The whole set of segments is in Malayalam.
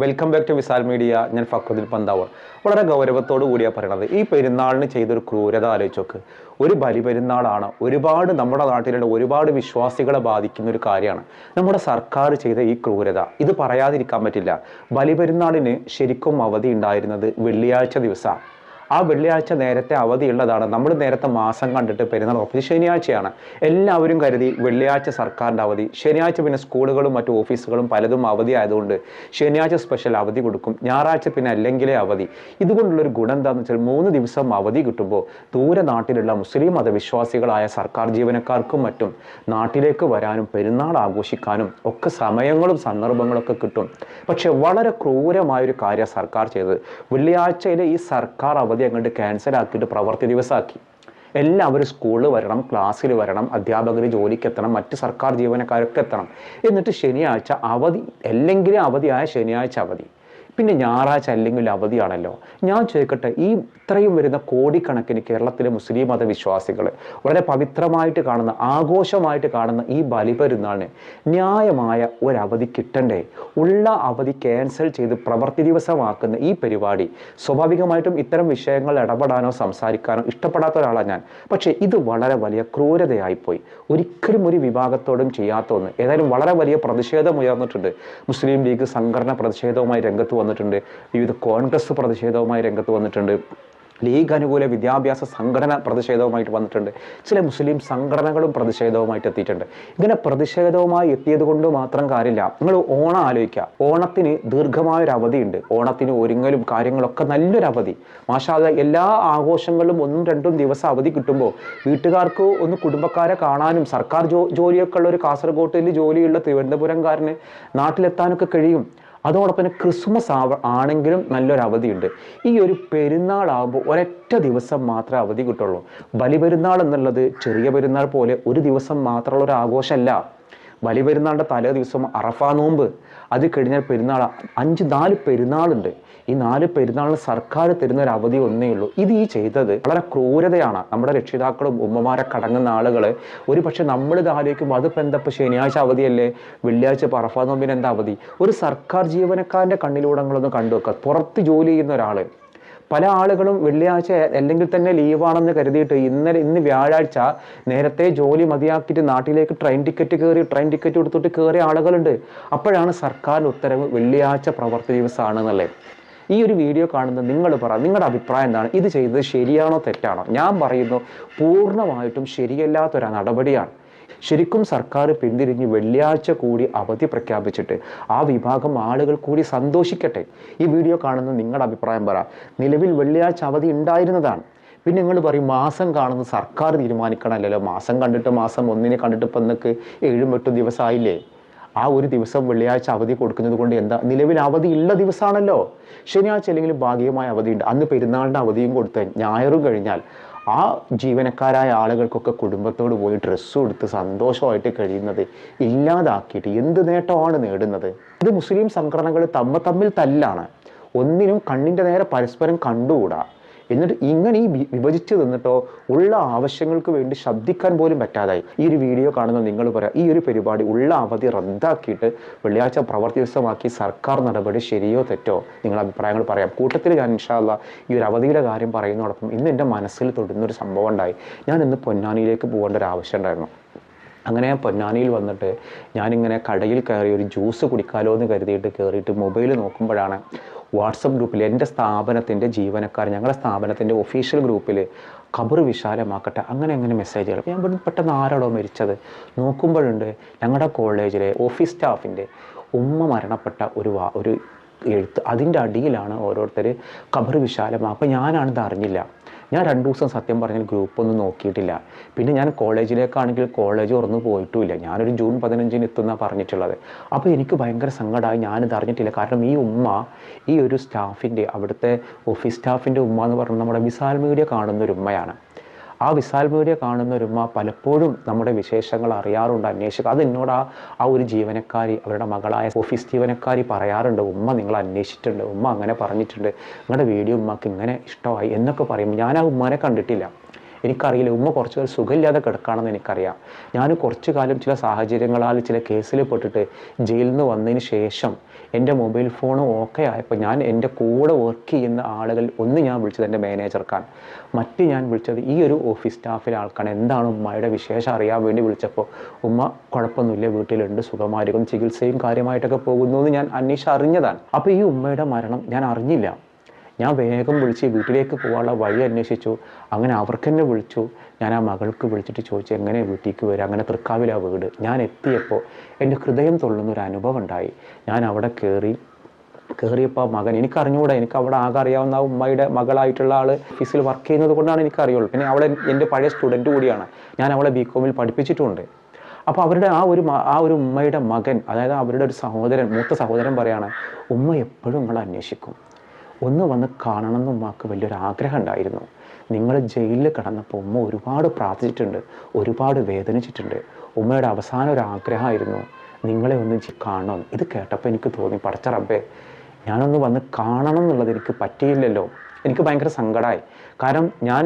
Welcome back to Visal media ഞാൻ ഫക്രുദ്ദീൻ പന്താവർ. വളരെ ഗൗരവത്തോടു കൂടിയാണ് പറയണത് ഈ പെരുന്നാളിന് ചെയ്തൊരു ക്രൂരത ആലോചിച്ച് നോക്ക്. ഒരു ബലി പെരുന്നാളാണ്. ഒരുപാട് നമ്മുടെ നാട്ടിലുള്ള ഒരുപാട് വിശ്വാസികളെ ബാധിക്കുന്ന ഒരു കാര്യമാണ്. നമ്മുടെ സർക്കാർ ചെയ്ത ഈ ക്രൂരത ഇത് പറയാതിരിക്കാൻ പറ്റില്ല. ബലി പെരുന്നാളിന് ശരിക്കും അവധി ഉണ്ടായിരുന്നത് വെള്ളിയാഴ്ച ദിവസമാണ് ആ വെള്ളിയാഴ്ച നേരത്തെ അവധിയുള്ളതാണ്. നമ്മൾ നേരത്തെ മാസം കണ്ടിട്ട് പെരുന്നാൾ ഓഫീസ് ശനിയാഴ്ചയാണ്. എല്ലാവരും കരുതി വെള്ളിയാഴ്ച സർക്കാരിന്റെ അവധി. ശനിയാഴ്ച പിന്നെ സ്കൂളുകളും മറ്റു ഓഫീസുകളും പലതും അവധി ആയതുകൊണ്ട് ശനിയാഴ്ച സ്പെഷ്യൽ അവധി കൊടുക്കും. ഞായറാഴ്ച പിന്നെ അല്ലെങ്കിലേ അവധി. ഇതുകൊണ്ടുള്ളൊരു ഗുണം എന്താണെന്ന് വെച്ചാൽ മൂന്ന് ദിവസം അവധി കിട്ടുമ്പോൾ ദൂരെ നാട്ടിലുള്ള മുസ്ലിം മതവിശ്വാസികളായ സർക്കാർ ജീവനക്കാർക്കും മറ്റും നാട്ടിലേക്ക് വരാനും പെരുന്നാൾ ആഘോഷിക്കാനും ഒക്കെ സമയങ്ങളും സന്ദർഭങ്ങളൊക്കെ കിട്ടും. പക്ഷേ വളരെ ക്രൂരമായൊരു കാര്യം സർക്കാർ ചെയ്തത്. വെള്ളിയാഴ്ചയിലെ ഈ സർക്കാർ അവധി അങ്ങോട്ട് ക്യാൻസൽ ആക്കിയിട്ട് പ്രവൃത്തി ദിവസമാക്കി എല്ലാവരും സ്കൂളിൽ വരണം ക്ലാസ്സിൽ വരണം അധ്യാപകർ ജോലിക്ക് എത്തണം മറ്റ് സർക്കാർ ജീവനക്കാരൊക്കെ എത്തണം. എന്നിട്ട് ശനിയാഴ്ച അവധി അല്ലെങ്കിൽ അവധിയായ ശനിയാഴ്ച അവധി. പിന്നെ ഞായറാഴ്ച അല്ലെങ്കിൽ അവധിയാണല്ലോ. ഞാൻ ചോദിക്കട്ടെ ഈ ഇത്രയും വരുന്ന കോടിക്കണക്കിന് കേരളത്തിലെ മുസ്ലിം മതവിശ്വാസികൾ വളരെ പവിത്രമായിട്ട് കാണുന്ന ആഘോഷമായിട്ട് കാണുന്ന ഈ ബലിപെരുന്നാളിന് ന്യായമായ ഒരു അവധി കിട്ടണ്ടേ? ഉള്ള അവധി ക്യാൻസൽ ചെയ്ത് പ്രവൃത്തി ദിവസമാക്കുന്ന ഈ പരിപാടി സ്വാഭാവികമായിട്ടും ഇത്തരം വിഷയങ്ങൾ ഇടപെടാനോ സംസാരിക്കാനോ ഇഷ്ടപ്പെടാത്ത ഒരാളാണ് ഞാൻ. പക്ഷേ ഇത് വളരെ വലിയ ക്രൂരതയായിപ്പോയി. ഒരിക്കലും ഒരു വിഭാഗത്തോടും ചെയ്യാത്ത ഒന്ന്. ഏതായാലും വളരെ വലിയ പ്രതിഷേധം ഉയർന്നിട്ടുണ്ട്. മുസ്ലിം ലീഗ് സംഘടന പ്രതിഷേധവുമായി രംഗത്ത് വന്നിട്ടുണ്ട്. വിവിധ കോൺഗ്രസ് പ്രതിഷേധവുമായി രംഗത്ത് വന്നിട്ടുണ്ട്. ലീഗ് അനുകൂല വിദ്യാഭ്യാസ സംഘടന പ്രതിഷേധവുമായിട്ട് വന്നിട്ടുണ്ട്. ചില മുസ്ലിം സംഘടനകളും പ്രതിഷേധവുമായിട്ട് എത്തിയിട്ടുണ്ട്. ഇങ്ങനെ പ്രതിഷേധവുമായി എത്തിയത് കൊണ്ട് മാത്രം കാര്യമില്ല. നിങ്ങൾ ഓണം ആലോചിക്കുക. ഓണത്തിന് ദീർഘമായൊരു അവധിയുണ്ട്. ഓണത്തിന് ഒരുങ്ങലും കാര്യങ്ങളൊക്കെ നല്ലൊരു അവധി. മാഷാദ എല്ലാ ആഘോഷങ്ങളിലും ഒന്നും രണ്ടും ദിവസം അവധി കിട്ടുമ്പോൾ വീട്ടുകാർക്ക് ഒന്ന് കുടുംബക്കാരെ കാണാനും സർക്കാർ ജോ ജോലിയൊക്കെ ഉള്ള ഒരു കാസർഗോട്ടിൽ ജോലിയുള്ള തിരുവനന്തപുരംകാരന് നാട്ടിലെത്താനൊക്കെ കഴിയും. അതോടൊപ്പം തന്നെ ക്രിസ്മസ് ആവ ആണെങ്കിലും നല്ലൊരു അവധിയുണ്ട് ഈ ഒരു പെരുന്നാളാകുമ്പോൾ ഒരൊറ്റ ദിവസം മാത്രമേ അവധി കിട്ടുള്ളൂ. ബലിപെരുന്നാൾ എന്നുള്ളത് ചെറിയ പെരുന്നാൾ പോലെ ഒരു ദിവസം മാത്രമുള്ള ഒരു ആഘോഷമല്ല. ബലി പെരുന്നാളിന്റെ തലേ ദിവസം അറഫാ നോമ്പ്. അത് കഴിഞ്ഞാൽ പെരുന്നാൾ അഞ്ച് നാല് പെരുന്നാളുണ്ട്. ഈ നാല് പെരുന്നാളിന് സർക്കാർ തരുന്ന ഒരു അവധി ഒന്നേ ഉള്ളൂ. ഇത് ഈ ചെയ്തത് വളരെ ക്രൂരതയാണ്. നമ്മുടെ രക്ഷിതാക്കളും ഉമ്മമാരെ കടങ്ങുന്ന ആളുകൾ ഒരു പക്ഷേ നമ്മൾ ഇത് ആലോചിക്കുമ്പോൾ അത് എന്താ ശനിയാഴ്ച അവധിയല്ലേ? വെള്ളിയാഴ്ച അറഫ നോമ്പിന് എന്താ അവധി? ഒരു സർക്കാർ ജീവനക്കാരന്റെ കണ്ണിലൂടെ നിങ്ങളൊന്ന് കണ്ടു വെക്കുക പുറത്ത് ജോലി ചെയ്യുന്ന ഒരാൾ പല ആളുകളും വെള്ളിയാഴ്ച അല്ലെങ്കിൽ തന്നെ ലീവാണെന്ന് കരുതിയിട്ട് ഇന്നലെ ഇന്ന് വ്യാഴാഴ്ച നേരത്തെ ജോലി മതിയാക്കിയിട്ട് നാട്ടിലേക്ക് ട്രെയിൻ ടിക്കറ്റ് കയറി ട്രെയിൻ ടിക്കറ്റ് കൊടുത്തിട്ട് കയറിയ ആളുകളുണ്ട്. അപ്പോഴാണ് സർക്കാർ ഉത്തരവ് വെള്ളിയാഴ്ച പ്രവർത്തി ദിവസമാണെന്നല്ലേ ഈ ഒരു വീഡിയോ കാണുന്ന നിങ്ങൾ പറ നിങ്ങളുടെ അഭിപ്രായം എന്താണ്? ഇത് ചെയ്തത് ശരിയാണോ തെറ്റാണോ? ഞാൻ പറയുന്നു പൂർണമായിട്ടും ശരിയല്ലാത്തൊരു നടപടിയാണ്. ശരിക്കും സർക്കാർ പിന്തിരിഞ്ഞ് വെള്ളിയാഴ്ച കൂടി അവധി പ്രഖ്യാപിച്ചിട്ട് ആ വിഭാഗം ആളുകൾ കൂടി സന്തോഷിക്കട്ടെ. ഈ വീഡിയോ കാണുന്ന നിങ്ങളുടെ അഭിപ്രായം പറ. നിലവിൽ വെള്ളിയാഴ്ച അവധി ഉണ്ടായിരുന്നതാണ്. പിന്നെ നിങ്ങൾ പറയും മാസം കാണുന്ന സർക്കാർ തീരുമാനിക്കണമല്ലോ മാസം കണ്ടിട്ട് മാസം ഒന്നിനെ കണ്ടിട്ട് ഇപ്പം നിങ്ങൾക്ക് ഏഴും എട്ടും ദിവസമായില്ലേ? ആ ഒരു ദിവസം വെള്ളിയാഴ്ച അവധി കൊടുക്കുന്നത് കൊണ്ട് എന്താ? നിലവിൽ അവധി ഉള്ള ദിവസമാണല്ലോ ശനിയാഴ്ച അല്ലെങ്കിൽ ഭാഗികമായ അവധിയുണ്ട് അന്ന് പെരുന്നാളിന്റെ അവധിയും കൊടുത്ത്. ഞായറും കഴിഞ്ഞാൽ. ആ ജീവനക്കാരായ ആളുകൾക്കൊക്കെ കുടുംബത്തോട് പോയി ഡ്രസ്സ് കൊടുത്ത് സന്തോഷമായിട്ട് കഴിയുന്നത് ഇല്ലാതാക്കിയിട്ട് എന്ത് നേട്ടമാണ് നേടുന്നത്? ഇത് മുസ്ലിം സംഘടനകൾ തമ്മ തമ്മിൽ തല്ലാണ്. ഒന്നിനും കണ്ണിന്റെ നേരെ പരസ്പരം കണ്ടുകൂടാ. എന്നിട്ട് ഇങ്ങനെ ഈ വിഭജിച്ച് നിന്നിട്ടോ ഉള്ള ആവശ്യങ്ങൾക്ക് വേണ്ടി ശബ്ദിക്കാൻ പോലും പറ്റാതായി. ഈ ഒരു വീഡിയോ കാണുന്ന നിങ്ങൾ പറയാം ഈ ഒരു പരിപാടി ഉള്ള അവധി റദ്ദാക്കിയിട്ട് വെള്ളിയാഴ്ച പ്രവർത്തി ദിവസമാക്കി സർക്കാർ നടപടി ശരിയോ തെറ്റോ? നിങ്ങൾ അഭിപ്രായങ്ങൾ പറയാം. കൂട്ടത്തിൽ ഞാൻ ഇൻഷാല്ല ഈ ഒരു അവധിയുടെ കാര്യം പറയുന്നതോടൊപ്പം ഇന്ന് എന്റെ മനസ്സിൽ തൊടുന്നൊരു സംഭവം ഉണ്ടായി. ഞാൻ ഇന്ന് പൊന്നാനിയിലേക്ക് പോകേണ്ട ഒരു ആവശ്യം ഉണ്ടായിരുന്നു. അങ്ങനെ ഞാൻ പൊന്നാനിയിൽ വന്നിട്ട് ഞാനിങ്ങനെ കടയിൽ കയറി ഒരു ജ്യൂസ് കുടിക്കാലോ എന്ന് കരുതിയിട്ട് കയറിയിട്ട് മൊബൈൽ നോക്കുമ്പോഴാണ് വാട്സപ്പ് ഗ്രൂപ്പിൽ എന്റെ സ്ഥാപനത്തിന്റെ ജീവനക്കാർ ഞങ്ങളുടെ സ്ഥാപനത്തിന്റെ ഒഫീഷ്യൽ ഗ്രൂപ്പിൽ ഖബർ വിശാലമാക്കട്ടെ അങ്ങനെ അങ്ങനെ മെസ്സേജുകൾ ഞാൻ പെട്ടെന്ന് ആരാടോ മരിച്ചത്. നോക്കുമ്പോഴുണ്ട് ഞങ്ങളുടെ കോളേജിലെ ഓഫീസ് സ്റ്റാഫിന്റെ ഉമ്മ മരണപ്പെട്ട ഒരു വാ ഒരു എഴുത്ത് അതിന്റെ അടിയിലാണ് ഓരോരുത്തർ ഖബർ വിശാലമാക്കുക അപ്പോൾ ഞാനാണിത് അറിഞ്ഞില്ല. ഞാൻ രണ്ട് ദിവസം സത്യം പറഞ്ഞാൽ ഗ്രൂപ്പൊന്നും നോക്കിയിട്ടില്ല. പിന്നെ ഞാൻ കോളേജിലേക്കാണെങ്കിൽ കോളേജ് തുറന്നു പോയിട്ടുമില്ല. ഞാനൊരു ജൂൺ പതിനഞ്ചിന് എത്തുന്ന പറഞ്ഞിട്ടുള്ളത്. അപ്പോൾ എനിക്ക് ഭയങ്കര സങ്കടമായി ഞാനിത് അറിഞ്ഞിട്ടില്ല. കാരണം ഈ ഉമ്മ ഈ ഒരു സ്റ്റാഫിന്റെ അവിടുത്തെ ഓഫീസ് സ്റ്റാഫിന്റെ ഉമ്മ എന്ന് പറഞ്ഞാൽ നമ്മുടെ വിശാൽ മീഡിയ കാണുന്ന ഒരു ഉമ്മയാണ്. ആ വിശാൽപൂരിയെ കാണുന്ന ഒരു ഉമ്മ പലപ്പോഴും നമ്മുടെ വിശേഷങ്ങൾ അറിയാറുണ്ട് അന്വേഷിക്കുക അത് എന്നോട് ആ ആ ഒരു ജീവനക്കാരി അവരുടെ മകളായ ഓഫീസ് ജീവനക്കാരി പറയാറുണ്ട് ഉമ്മ നിങ്ങൾ അന്വേഷിച്ചിട്ടുണ്ട് ഉമ്മ അങ്ങനെ പറഞ്ഞിട്ടുണ്ട് നിങ്ങളുടെ വീഡിയോ ഉമ്മക്ക് ഇങ്ങനെ ഇഷ്ടമായി എന്നൊക്കെ പറയും ഞാൻ ആ ഉമ്മനെ കണ്ടിട്ടില്ല. എനിക്കറിയില്ല. ഉമ്മ കുറച്ച് കാലം സുഖമില്ലാതെ കിടക്കുകയാണെന്ന് എനിക്കറിയാം. ഞാൻ കുറച്ച് കാലം ചില സാഹചര്യങ്ങളാൽ ചില കേസിൽ പെട്ടിട്ട് ജയിലിൽ നിന്ന് വന്നതിന് ശേഷം എന്റെ മൊബൈൽ ഫോൺ ഓക്കെ ആയപ്പോൾ ഞാൻ എന്റെ കൂടെ വർക്ക് ചെയ്യുന്ന ആളുകൾ ഒന്ന് ഞാൻ വിളിച്ചത് എന്റെ മാനേജർക്കാണ് മറ്റ് ഞാൻ വിളിച്ചത് ഈ ഒരു ഓഫീസ് സ്റ്റാഫിലെ ആൾക്കാണ്. എന്താണ് ഉമ്മയുടെ വിശേഷം? അറിയാൻ വേണ്ടി വിളിച്ചപ്പോൾ ഉമ്മ കുഴപ്പമൊന്നുമില്ല. വീട്ടിലുണ്ട് സുഖമായിരിക്കും ചികിത്സയും കാര്യമായിട്ടൊക്കെ പോകുന്നു എന്ന് ഞാൻ അന്വേഷിച്ച് അറിഞ്ഞതാണ്. അപ്പോൾ ഈ ഉമ്മയുടെ മരണം ഞാൻ അറിഞ്ഞില്ല. ഞാൻ വേഗം വിളിച്ച് വീട്ടിലേക്ക് പോകാനുള്ള വഴി അന്വേഷിച്ചു. അങ്ങനെ അവർക്ക് തന്നെ വിളിച്ചു. ഞാൻ ആ മകൾക്ക് വിളിച്ചിട്ട് ചോദിച്ചു എങ്ങനെ വീട്ടിലേക്ക് വരിക? അങ്ങനെ തൃക്കാവിലാ വീട്. ഞാൻ എത്തിയപ്പോൾ എന്റെ ഹൃദയം തൊള്ളുന്ന ഒരു അനുഭവം ഉണ്ടായി. ഞാൻ അവിടെ കയറി കയറിയപ്പോൾ മകൻ എനിക്കറിഞ്ഞുകൂടാ എനിക്ക് അവിടെ ആകെ അറിയാവുന്ന ഉമ്മയുടെ മകളായിട്ടുള്ള ആൾ ഫീസിൽ വർക്ക് ചെയ്യുന്നത് കൊണ്ടാണ് എനിക്കറിയുള്ളൂ. പിന്നെ അവളെ എന്റെ പഴയ സ്റ്റുഡന്റ് കൂടിയാണ്. ഞാൻ അവളെ ബി കോമിൽ പഠിപ്പിച്ചിട്ടുണ്ട്. അപ്പോൾ അവരുടെ ആ ഒരു ആ ഒരു ഉമ്മയുടെ മകൻ അതായത് അവരുടെ ഒരു സഹോദരൻ മൂത്ത സഹോദരൻ പറയാണ് ഉമ്മ എപ്പോഴും നിങ്ങൾ അന്വേഷിക്കും. ഒന്ന് വന്ന് കാണണം എന്ന് ഉമ്മാക്ക് വലിയൊരു ആഗ്രഹം ഉണ്ടായിരുന്നു നിങ്ങൾ ജയിലിൽ കടന്നപ്പോൾ ഉമ്മ ഒരുപാട് പ്രാർത്ഥിച്ചിട്ടുണ്ട് ഒരുപാട് വേദനിച്ചിട്ടുണ്ട്. ഉമ്മയുടെ അവസാന ഒരു ആഗ്രഹമായിരുന്നു നിങ്ങളെ ഒന്ന് കാണണം. ഇത് കേട്ടപ്പോൾ എനിക്ക് തോന്നി പടച്ച റബ്ബേ ഞാനൊന്ന് വന്ന് കാണണം എന്നുള്ളത് എനിക്ക് പറ്റിയില്ലല്ലോ. എനിക്ക് ഭയങ്കര സങ്കടമായി കാരണം ഞാൻ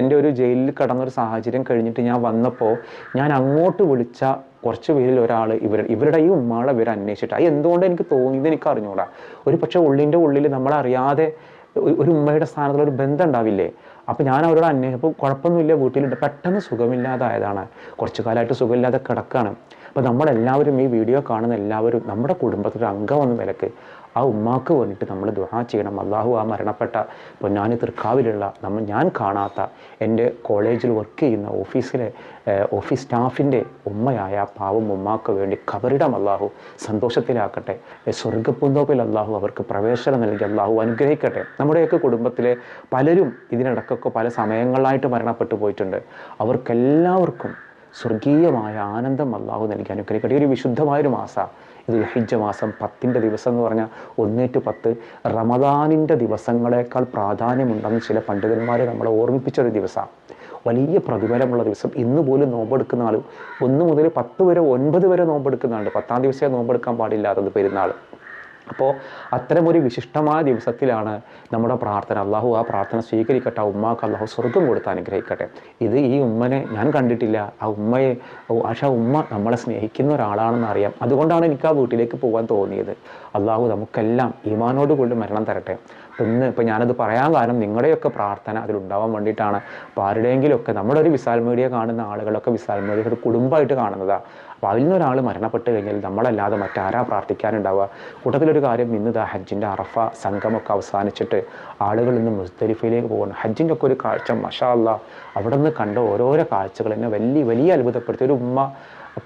എന്റെ ഒരു ജയിലിൽ കിടന്നൊരു സാഹചര്യം കഴിഞ്ഞിട്ട് ഞാൻ വന്നപ്പോൾ ഞാൻ അങ്ങോട്ട് വിളിച്ച കുറച്ച് പേരിൽ ഒരാൾ ഇവർ ഇവരുടെ ഈ ഉമ്മാളെ ഇവർ അന്വേഷിച്ചിട്ട് അത് എന്തുകൊണ്ട് എനിക്ക് തോന്നിയത് എനിക്ക് അറിഞ്ഞൂടാ. ഒരു പക്ഷേ ഉള്ളിന്റെ ഉള്ളിൽ നമ്മളറിയാതെ ഒരു ഉമ്മയുടെ സ്ഥാനത്തുള്ള ഒരു ബന്ധം ഉണ്ടാവില്ലേ? അപ്പോൾ ഞാൻ അവരോട് അന്വേഷിച്ചപ്പോൾ കുഴപ്പമൊന്നുമില്ല വീട്ടിലുണ്ട് പെട്ടെന്ന് സുഖമില്ലാതായതാണ്. കുറച്ചു കാലമായിട്ട് സുഖമില്ലാതെ കിടക്കുകയാണ് അപ്പോൾ നമ്മളെല്ലാവരും ഈ വീഡിയോ കാണുന്ന എല്ലാവരും നമ്മുടെ കുടുംബത്തിലൊരു അംഗം എന്ന നിലയ്ക്ക് ആ ഉമ്മാക്ക് വേണ്ടിയിട്ട് നമ്മൾ ദുഹാ ചെയ്യണം. അള്ളാഹു ആ മരണപ്പെട്ട പൊന്നാനി തൃക്കാവിലുള്ള നമ്മൾ ഞാൻ കാണാത്ത എന്റെ കോളേജിൽ വർക്ക് ചെയ്യുന്ന ഓഫീസിലെ ഓഫീസ് സ്റ്റാഫിന്റെ ഉമ്മയായ പാവം ഉമ്മാക്ക് വേണ്ടി കബറിടം അള്ളാഹു സന്തോഷത്തിലാക്കട്ടെ. സ്വർഗപ്പുന്തോപ്പിൽ അള്ളാഹു അവർക്ക് പ്രവേശനം നൽകി അള്ളാഹു അനുഗ്രഹിക്കട്ടെ. നമ്മുടെയൊക്കെ കുടുംബത്തിലെ പലരും ഇതിനിടക്കൊക്കെ പല സമയങ്ങളിലായിട്ട് മരണപ്പെട്ടു പോയിട്ടുണ്ട്. അവർക്കെല്ലാവർക്കും സ്വർഗീയമായ ആനന്ദം അള്ളാഹു നൽകി അനുഗ്രഹിക്കട്ടെ. ഒരു വിശുദ്ധമായൊരു മാസം. ഹിജ്ജ മാസം പത്തിന്റെ ദിവസം എന്ന് പറഞ്ഞാൽ ഒന്നേറ്റ് പത്ത് റമദാനിന്റെ ദിവസങ്ങളെക്കാൾ പ്രാധാന്യമുണ്ടെന്ന് ചില പണ്ഡിതന്മാരെ നമ്മളെ ഓർമ്മിപ്പിച്ചൊരു ദിവസമാണ്. വലിയ പ്രതിഫലമുള്ള ദിവസം. ഇന്ന് പോലും നോമ്പെടുക്കുന്ന ആൾ ഒന്ന് മുതൽ പത്ത് വരെ ഒൻപത് വരെ നോമ്പെടുക്കുന്നുണ്ട്. പത്താം ദിവസമേ നോമ്പെടുക്കാൻ പാടില്ലാത്തത് പെരുന്നാൾ അപ്പോൾ അത്തരമൊരു വിശിഷ്ടമായ ദിവസത്തിലാണ് നമ്മുടെ പ്രാർത്ഥന. അള്ളാഹു ആ പ്രാർത്ഥന സ്വീകരിക്കട്ടെ ആ ഉമ്മാക്ക് അള്ളാഹു സ്വർഗം കൊടുത്ത് അനുഗ്രഹിക്കട്ടെ. ഇത് ഈ ഉമ്മനെ ഞാൻ കണ്ടിട്ടില്ല. ആ ഉമ്മയെ ആഷ ഉമ്മ നമ്മളെ സ്നേഹിക്കുന്ന ഒരാളാണെന്ന് അറിയാം. അതുകൊണ്ടാണ് എനിക്ക് ആ വീട്ടിലേക്ക് പോകാൻ തോന്നിയത്. അള്ളാഹു നമുക്കെല്ലാം ഈമാനോട് കൂടി മരണം തരട്ടെ. ഇന്ന് ഇപ്പം ഞാനത് പറയാൻ കാരണം നിങ്ങളുടെയൊക്കെ പ്രാർത്ഥന അതിലുണ്ടാവാൻ വേണ്ടിയിട്ടാണ്. അപ്പോൾ ആരുടെയെങ്കിലുമൊക്കെ നമ്മുടെ ഒരു വിശാൽ മീഡിയ കാണുന്ന ആളുകളൊക്കെ വിശാൽ മീഡിയ ഒരു കുടുംബമായിട്ട് കാണുന്നതാണ് അപ്പോൾ അതിൽ നിന്നൊരാൾ മരണപ്പെട്ട് കഴിഞ്ഞാൽ നമ്മളല്ലാതെ മറ്റാരാ പ്രാർത്ഥിക്കാനുണ്ടാവുക? കൂട്ടത്തിലൊരു കാര്യം ഇന്ന് ദാ ഹജ്ജിന്റെ അറഫ സംഘമൊക്കെ അവസാനിച്ചിട്ട് ആളുകൾ ഇന്ന് മുസ്തലിഫയിലേക്ക് പോകുന്നു ഹജ്ജിന്റെ ഒക്കെ ഒരു കാഴ്ച മഷാല്ല അവിടെ നിന്ന് കണ്ട ഓരോരോ കാഴ്ചകൾ എന്നെ വലിയ വലിയ അത്ഭുതപ്പെടുത്തി. ഒരു ഉമ്മ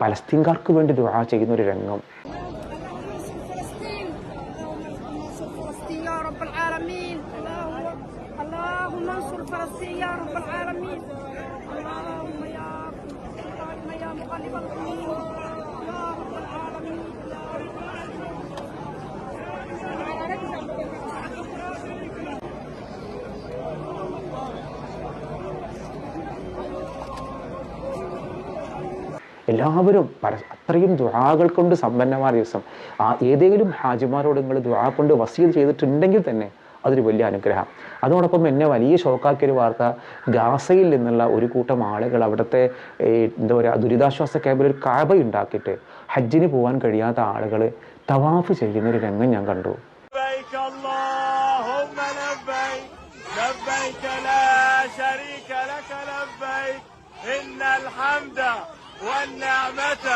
പലസ്തീൻകാർക്ക് വേണ്ടി ദുആ ചെയ്യുന്ന ഒരു രംഗം. എല്ലാവരും പര അത്രയും ദുആകൾ കൊണ്ട് സമ്പന്നമായ ദിവസം ആ ഏതെങ്കിലും ഹാജിമാരോട് നിങ്ങൾ ദുആ കൊണ്ട് വസീത് ചെയ്തിട്ടുണ്ടെങ്കിൽ തന്നെ അതൊരു വലിയ അനുഗ്രഹം അതോടൊപ്പം എന്നെ വലിയ ഷോക്കാക്കിയൊരു വാർത്ത ഗാസയിൽ നിന്നുള്ള ഒരു കൂട്ടം ആളുകൾ അവിടുത്തെ ഏ, എന്താ പറയുക ദുരിതാശ്വാസ ക്യാമ്പിൽ ഒരു കാബ ഉണ്ടാക്കിയിട്ട് ഹജ്ജിന് പോകാൻ കഴിയാത്ത ആളുകൾ തവാഫ് ചെയ്യുന്ന ഒരു രംഗം ഞാൻ കണ്ടു لبيك اللهم لبيك لبيك لا شريك لك لبيك إن الحمد والنعمة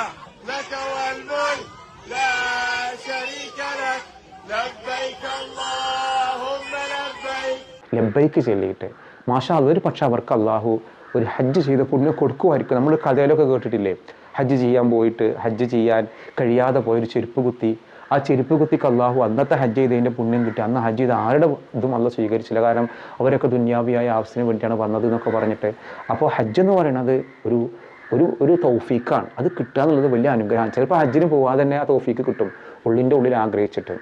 لك والملك لا شريك لك لبيك اللهم لبيك ലബൈക്ക് ചൊല്ലിയിട്ട് മാഷാ അതൊരു പക്ഷെ അവർക്ക് അള്ളാഹു ഒരു ഹജ്ജ് ചെയ്ത പുണ്യം കൊടുക്കുമായിരിക്കും നമ്മൾ കഥയിലൊക്കെ കേട്ടിട്ടില്ലേ ഹജ്ജ് ചെയ്യാൻ പോയിട്ട് ഹജ്ജ് ചെയ്യാൻ കഴിയാതെ പോയൊരു ചെരുപ്പ് കുത്തി ആ ചെരുപ്പ് കുത്തിക്ക് അള്ളാഹു അന്നത്തെ ഹജ്ജ് ചെയ്തതിൻ്റെ പുണ്യം കിട്ടി അന്ന് ഹജ്ജ് ചെയ്ത് ആരുടെ ഇതും അല്ല സ്വീകരിച്ചില്ല കാരണം അവരൊക്കെ ദുന്യാവിയായ ആവശ്യത്തിന് വേണ്ടിയാണ് വന്നത് എന്നൊക്കെ പറഞ്ഞിട്ട് അപ്പോൾ ഹജ്ജ് എന്ന് പറയുന്നത് ഒരു ഒരു ഒരു തൗഫീക്കാണ് അത് കിട്ടുക എന്നുള്ളത് വലിയ അനുഗ്രഹമാണ്. ചിലപ്പോൾ ഹജ്ജിന് പോകാതെ തന്നെ ആ തൗഫീക്ക് കിട്ടും. ഉള്ളിന്റെ ഉള്ളിൽ ആഗ്രഹിച്ചിട്ട്.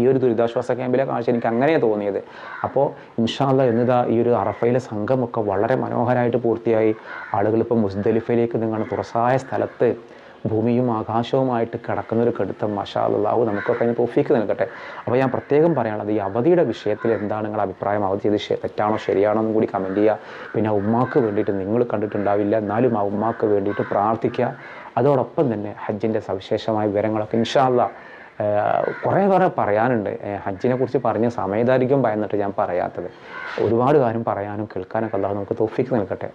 ഈ ഒരു ദുരിതാശ്വാസ ക്യാമ്പിലെ കാഴ്ച എനിക്ക് അങ്ങനെയാണ് തോന്നിയത്. അപ്പോൾ ഇൻഷാല്ല എന്നിതാ ഈ ഒരു അറഫയിലെ സംഘമൊക്കെ വളരെ മനോഹരമായിട്ട് പൂർത്തിയായി. ആളുകൾ ഇപ്പോൾ മുസ്ദലിഫയിലേക്ക് നിങ്ങൾ തുറസായ സ്ഥലത്ത് ഭൂമിയും ആകാശവുമായിട്ട് കിടക്കുന്ന ഒരു കെടുത്തം മഷാ അള്ളാഹു നമുക്കൊക്കെ അതിന് തോഫിക്ക് നൽകട്ടെ. അപ്പോൾ ഞാൻ പ്രത്യേകം പറയാനുള്ളത് ഈ അവധിയുടെ വിഷയത്തിൽ എന്താണ് നിങ്ങളുടെ അഭിപ്രായം? അവധി ചെയ്ത് തെറ്റാണോ ശരിയാണോ എന്നും കൂടി കമന്റ് ചെയ്യുക. പിന്നെ ഉമ്മാക്ക് വേണ്ടിയിട്ട് നിങ്ങൾ കണ്ടിട്ടുണ്ടാവില്ല. എന്നാലും ആ ഉമ്മാക്ക് വേണ്ടിയിട്ട് പ്രാർത്ഥിക്കുക. അതോടൊപ്പം തന്നെ ഹജ്ജിന്റെ സവിശേഷമായ വിവരങ്ങളൊക്കെ ഇൻഷാല്ല കുറേ കുറേ പറയാനുണ്ട്. ഹജ്ജിനെ കുറിച്ച് പറഞ്ഞ സമയദാരിക്കും ഭയന്നിട്ട് ഞാൻ പറയാത്തത്. ഒരുപാട് കാര്യം പറയാനും കേൾക്കാനൊക്കെ അല്ലാതെ നമുക്ക് തോഫിക്ക് നൽകട്ടെ.